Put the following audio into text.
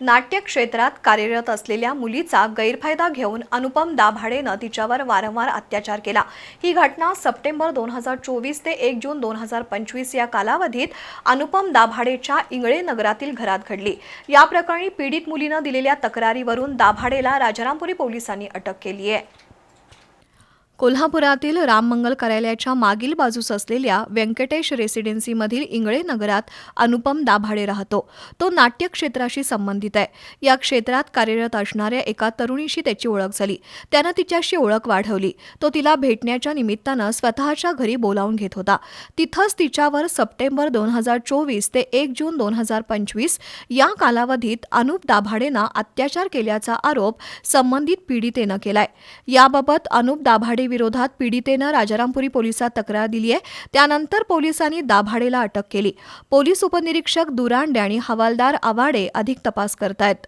नाट्य क्षेत्रात कार्यरत असलेल्या मुलीचा गैरफायदा घेऊन अनुपम दाभाडेनं तिच्यावर वारंवार अत्याचार केला. ही घटना सप्टेंबर दोन हजार चोवीस ते एक जून दोन हजार पंचवीस या कालावधीत अनुपम दाभाडेच्या इंगळे नगरातील घरात घडली. या प्रकरणी पीडित मुलीनं दिलेल्या तक्रारीवरून दाभाडेला राजारामपुरी पोलिसांनी अटक केली आहे कोल्हापुरातील राम मंगल कार्यालयाच्या मागील बाजूस असलेल्या व्यंकटेश रेसिडेन्सीमधील इंगळे नगरात अनुपम दाभाडे राहतो. तो नाट्य क्षेत्राशी संबंधित आहे. या क्षेत्रात कार्यरत असणाऱ्या एका तरुणीशी त्याची ओळख झाली. त्यानं तिच्याशी ओळख वाढवली. तो तिला भेटण्याच्या निमित्तानं स्वतःच्या घरी बोलावून घेत होता. तिथंच तिच्यावर सप्टेंबर दोन हजार चोवीस ते एक जून दोन हजार पंचवीस या कालावधीत अनुप दाभाडेनं अत्याचार केल्याचा आरोप संबंधित पीडितेनं केलाय. याबाबत अनुप दाभाडे विरोधात पीडितेनं राजारामपुरी पोलिसात तक्रार दिली आहे त्यानंतर पोलिसांनी दाभाडेला अटक केली. पोलीस उपनिरीक्षक दुरांडे आणि हवालदार आवाडे अधिक तपास करतायत.